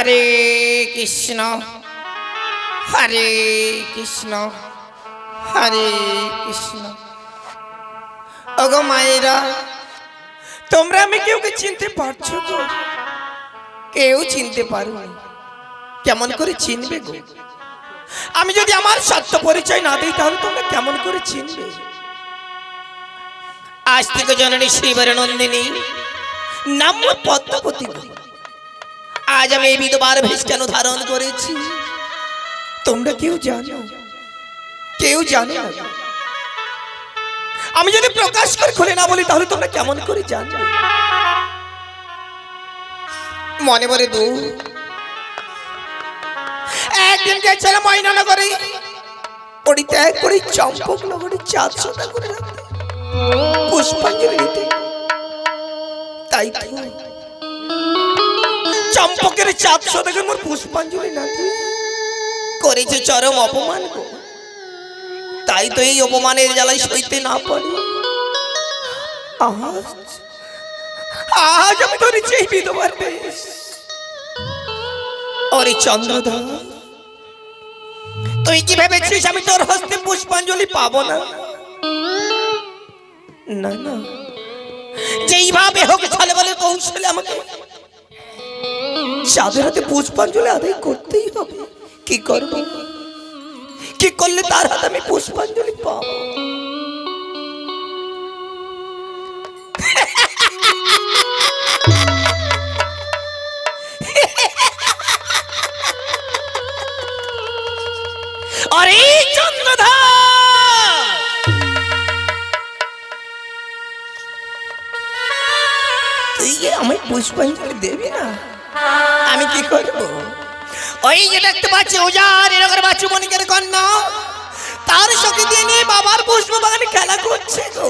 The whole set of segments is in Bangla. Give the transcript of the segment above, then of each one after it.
হরে কৃষ্ণ হরে কৃষ্ণ হরে কৃষ্ণ। ওগো মায়েরা, তোমরা আমি কেউকে চিনতে পারছ তো কেউ চিনতে পারো কেমন করে চিনবে গো? আমি যদি আমার সত্য পরিচয় না দিই, তাহলে তোমরা কেমন করে চিনবে? আজ থেকে জননী শ্রীবর নন্দিনী নাম পদ্মপতি গো। আজ আমি এই বিধবার ভেষ কেন ধারণ করেছি। তোমরা কেউ জানো? কেউ জানো আমি যদি প্রকাশ করে খুলে না বলি, তাহলে তোমরা কেমন করে জানবে? মনে মনে দু। একদিন গেছিলাম ময়নানগরে। পরিত্যাগ করে চম্পক নগরে চাঁদ সদা করে রাখতে চম্পকের চাঁদ সদাকে মোর পুষ্পাঞ্জলি না করেছে চরম অপমান গো। তাই তো এই অপমানের জ্বালায় সইতে না পারি। আজ আজ আমি ধরেছি এই বিধবার বেশ ওরে চন্দ্রধর তুই কি ভেবেছিস আমি তোর হস্তে পুষ্পাঞ্জলি পাবো না? না না। যেইভাবে হোক ছলে বলে কৌশলে আমাকে চাঁদের হাতে পুষ্পাঞ্জলি আদায় করতেই হবে। কি করব? কি করলে তার হাতে আমি পুষ্পাঞ্জলি পাবো? আরে পুষ্পাঞ্জলি দেবি না? আমি কি করব? ওই যে দেখতে পাচ্ছি ওজার এরকম বাচ্চু মনিকের কন্যা তার সঙ্গে দিয়ে নিয়ে বাবার পুষ্প বাগানে খেলা করছে গো।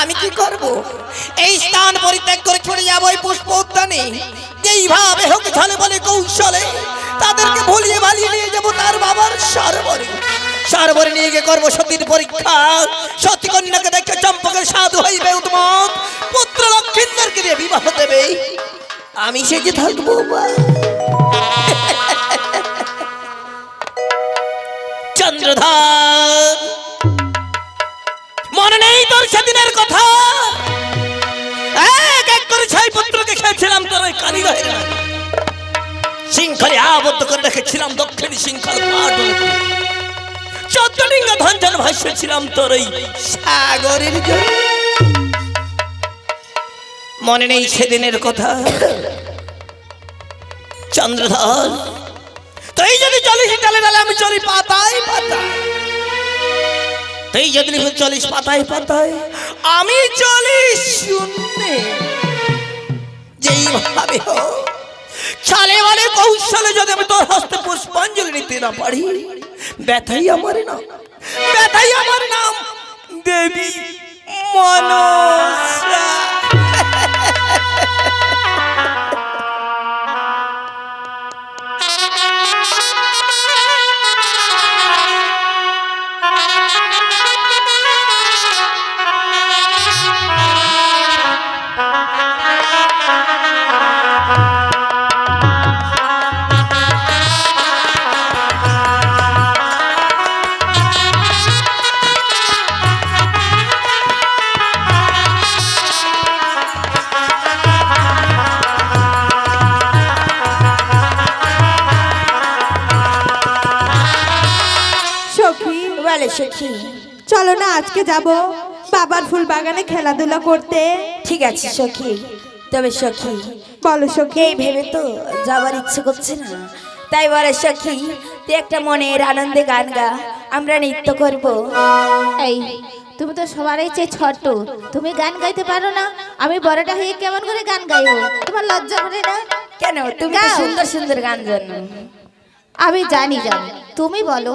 আমি কি করব? এই স্থান পরিত্যাগ করে চলে যাব ওই পুষ্প উদ্যানে। যেইভাবে হোক ঝলে বলে কৌশলে তাদেরকে ভুলিয়ে ভালিয়ে নিয়ে যাব তার বাবার সরবরে। সরবরে নিয়ে গিয়ে করব সতীর পরীক্ষা। সতী কন্যাকে দেখে চম্পকের সাধু হইবে উন্মত পুত্র লক্ষিন্দরকে দিয়ে বিবাহ দেবে। আমি সে যে থাকব চন্দ্রধার মনে নেই তোর সেদিনের কথা। এক এক করে ছয় পুত্রকে খেয়েছিলাম তোর ওই কালীগহের। শৃঙ্খলে আবদ্ধ করে রেখেছিলাম দক্ষিণ শৃঙ্খল পাঠ চোদ্দ লিঙ্গ ধঞ্জন ভাষ্য ছিলাম তোর ওই সাগরের জল। মনে নেই সেদিনের কথা। চন্দ্রধর, তুই যদি চলিস ডালে ডালে, আমি চলি পাতায় পাতায়। তুই যদি চলিস পাতায় পাতায়, আমি চলি শূন্যে। যেইভাবে হোক চালে বলে কৌশলে যদি আমি তোর হস্তে পুষ্পাঞ্জলি নিতে না পারি, ব্যথাই আমার নাম, ব্যথাই আমার নাম, দেবী মনসা চলো না আজকে যাব বাবার ফুল বাগানে খেলাধুলা করতে। ঠিক আছে সখী। তবে সখী বলো সখী। এই ভেবে তো যাবার ইচ্ছে করছে না। তাই বলে সখী তুই একটা মনের আনন্দে গান গা আমরা নৃত্য করব। এই তুমি তো সবারই চেয়ে ছোট তুমি গান গাইতে পারো না আমি বড়টা হয়ে কেমন করে গান গাইবো? তোমার লজ্জা করে না? কেন? তুমি তো সুন্দর সুন্দর গান জানো। আমি জানি জানি। তুমি বলো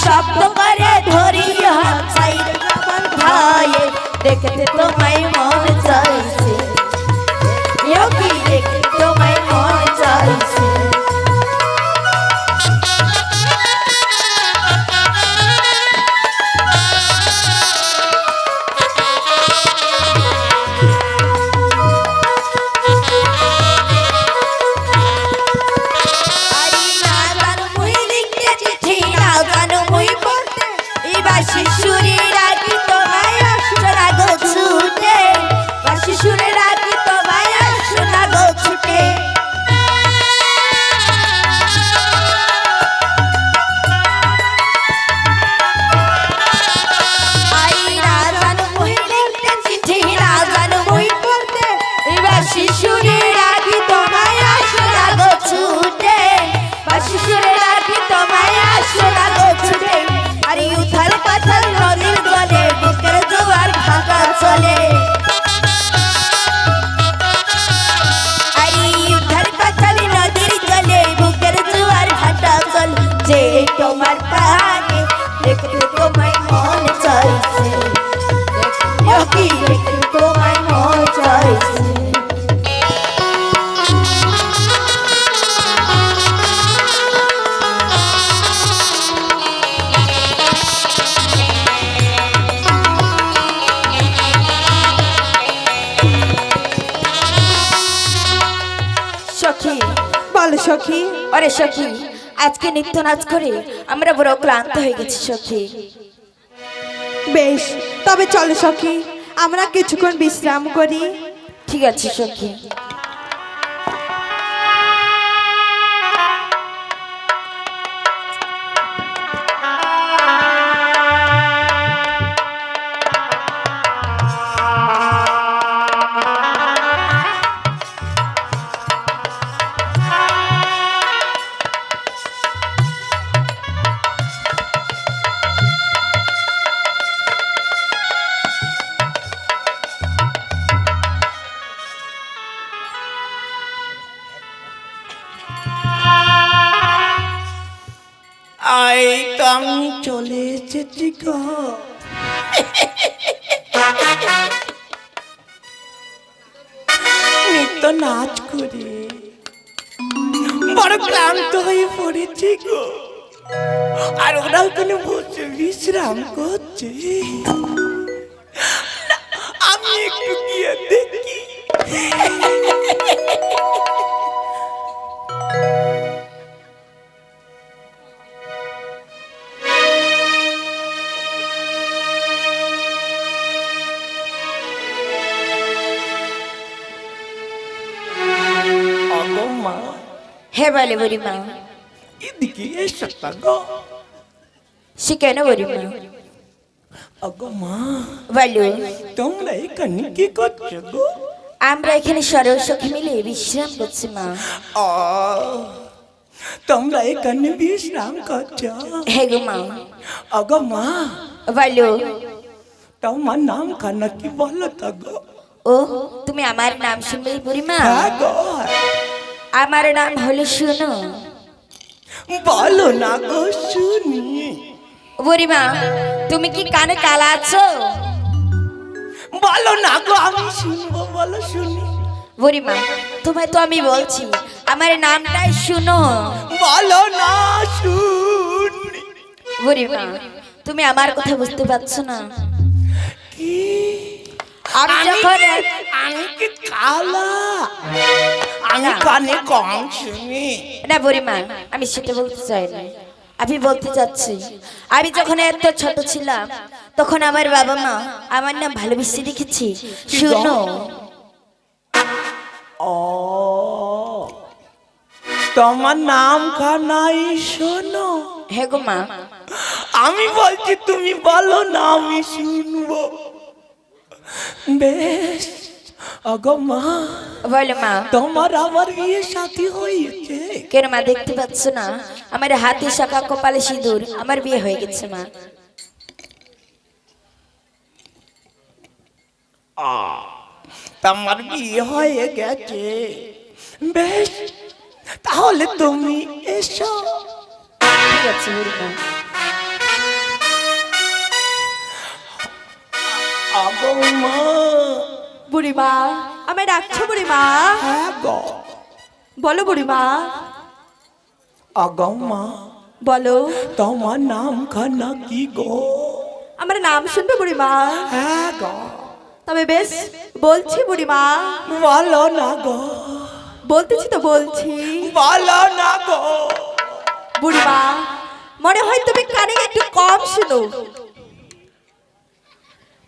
শব্দ করে ধরি হাত সাইড আমার ভাই দেখতে তোমায় সখী আরে সখী আজকে নিত্য নাচ করে আমরা বড় ক্লান্ত হয়ে গেছি সখী। বেশ তবে চলো সখী আমরা কিছুক্ষণ বিশ্রাম করি। ঠিক আছে সখী। এসেছি গো নিত্য নাচ করে বড় ক্লান্ত হয়ে পড়েছি গো। আর ওরাও কোনো বসে বিশ্রাম করছে। হে বলে বুড়িমা এদিকে এসো গো। সে কেন বুড়িমা আগো মা বলো তোমরা এখানে কি করছ গো? আমরা এখানে সরস্বতী মিলে বিশ্রাম করছি মা। ও তোমরা এখানে বিশ্রাম করছ? হে গো মা। আগো মা বলো তোমার নাম খানা কি বলো তো গো? ও তুমি আমার নাম শুনবে বুড়িমা হ্যাঁ গো। আমার নাম হলো শুনো। বলো না গো শুনি। বুড়িমা তুমি কি কানে কালা আছো? বলো না গো আমি শুনব বলো শুনি। বুড়িমা তোমায় তো আমি বলছি আমার নামটাই শুনো। বলো না শুনি। বুড়িমা তুমি আমার কথা বুঝতে পারছ না। কি আমি যখন আমি কি কালা আমি। কানে কম শুনি। না বুড়িমা আমি সেটা বলতে চাই না আমি বলতে চাচ্ছি আমি যখন এত ছোট ছিলাম তখন আমার বাবা মা আমার নাম ভালোবেসে রেখেছি। শুনো। ও। তোমার নাম খানাই শোনো। হ্যাঁ গো মা। আমি বলছি তুমি বলো না আমি শুনব। বেশ অগো মা বলো মা। তোমার আবার বিয়ে সাথী হয়েছে? কেন মা দেখতে পাচ্ছ না? আমার হাতে শাখা কপালে সিঁদুর আমার বিয়ে হয়ে গেছে মা। তোমার বিয়ে হয়ে গেছে। বেশ তাহলে তুমি এসো। ঠিক আছে মা বুড়িমা আমায় ডাকছো বুড়িমা? হ্যাঁ গো। বলো বুড়িমা। অগো মা। বলো। তোমার নাম খানা কি গো? আমার নাম শুনবে বুড়িমা? হ্যাঁ গো। তবে বেশ বলছি বুড়িমা। বলো না গো। বলতেছি তো বলছি। বলো না গো। বুড়িমা মনে হয় তুমি কানে একটু কম শুনো।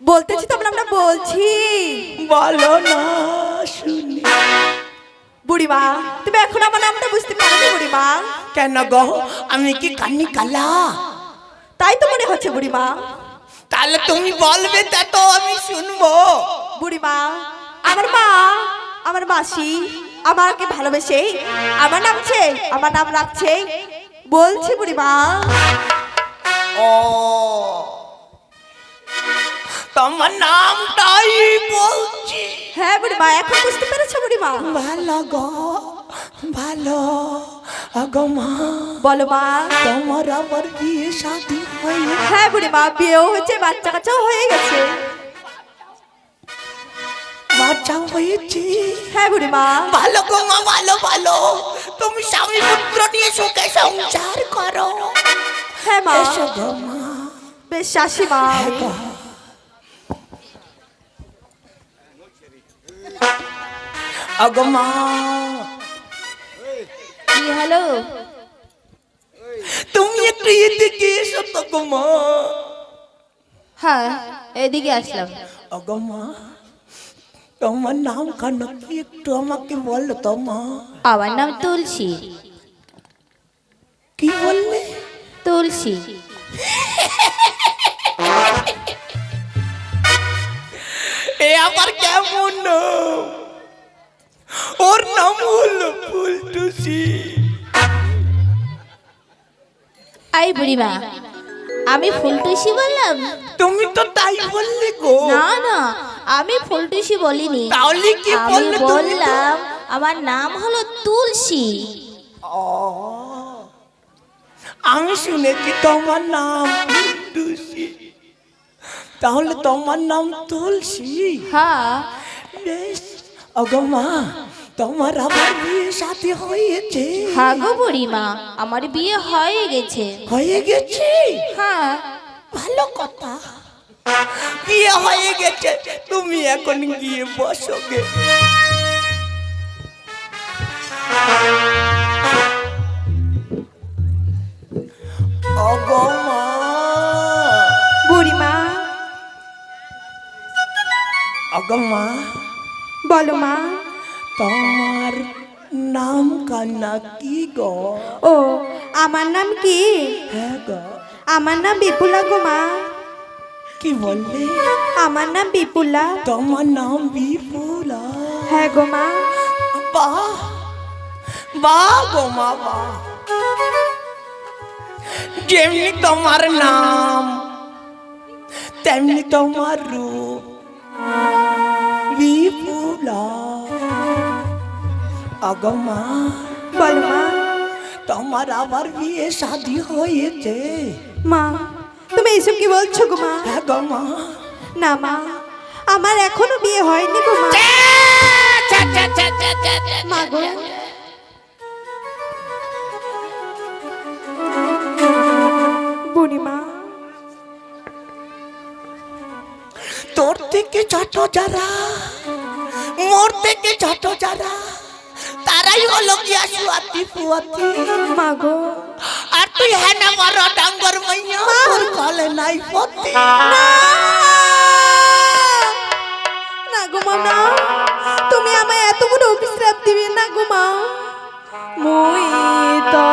বলতেছি তোমরা আমরা বলছি। বলো না শুনি। বুড়িমা তুমি এখন আমার নামটা বুঝতে পারবে বুড়িমা। কেন গো? আমি কি কান্নি কালা? তাই তো মনে হচ্ছে বুড়িমা। তাহলে তুমি বলবে তা তো আমি শুনব। বুড়িমা আমার মা আমার মাসি আমাকে ভালোবেসে আমার নামছে আমার নাম রাখছে। বলছি বুড়িমা। ও তোমার নামটাই বলছি। হ্যাঁ বুড়িমা এখন বুঝতে পেরেছ বুড়িমা? ভালো গো ভালো আগো মা। বলো মা। তোমার আবার বিয়ে শাদী হয়ে হ্যাঁ বুড়িমা বিয়েও হয়েছে বাচ্চা কাচ্চাও হয়ে গেছে। বাচ্চা হয়েছে। হ্যাঁ বুড়িমা। ভালো গো মা ভালো ভালো। তুমি স্বামী পুত্র নিয়ে সুখে সংসার করো। হ্যাঁ মা। এসো গো মা। বেশ শাশি মা। আমি। মা কি হলো? তুমি একটু এদিকে এসো তো গো মা হ্যাঁ এদিকে আসলাম। আগো মা তোমার নাম কেন কি একটু আমাকে বলো তো মা। আমার নাম তুলসী। কি বললে? তুলসী। এ আবার কেমন ওর নাম হলো ফুলটুসি। আই বুড়িমা আমি ফুলটুসি বললাম? তুমি তো তাই বললে গো। না না আমি ফুলটুসি বলিনি। তাহলে কি আমি বললে তুমি বললাম আমার নাম হলো তুলসী। আমি শুনেছি তোমার নাম। তাহলে তোমার নাম তুলসী। হ্যাঁ বেশ। অগো মা তোমার আবার বিয়ে সাথে হয়েছে? হ্যাঁ গো বুড়িমা আমার বিয়ে হয়ে গেছে। হয়ে গেছে? হ্যাঁ। ভালো কথা। বিয়ে হয়ে গেছে তুমি এখন গিয়ে বসো গে। অগো মা। বলো মা। তোমার নাম কান্না কি গো? ও আমার নাম কি? হ্যাঁ গো। আমার নাম বিপুলা গো মা। কি বললে? আমার নাম বিপুলা। তোমার নাম বিপুলা। হ্যাঁ গো মা। বা বাহ গো মা বাহ। যেমনি তোমার নাম তেমনি তোমার রূপ। আগমা বল মা তোমার আবার বিয়ে শাদি হয়েছে। মা তুমি এইসব কি বলছো গো মা? গো মা না মা আমার এখনও বিয়ে হয়নি গো মা। মা গো। বুড়িমা। তোর থেকে ছোট যারা মোর থেকে ছোট যারা তারাই হলো গিয়া সুয়াতি ফুয়াতি। মা গো আর তুই হ্যাঁ না বড় ডাঙ্গর মাইয়া তোর কলে নাই পতি। না গো তুমি আমায় এত বড় অভিশ্রাপ দিবে না গো মা। মুই তো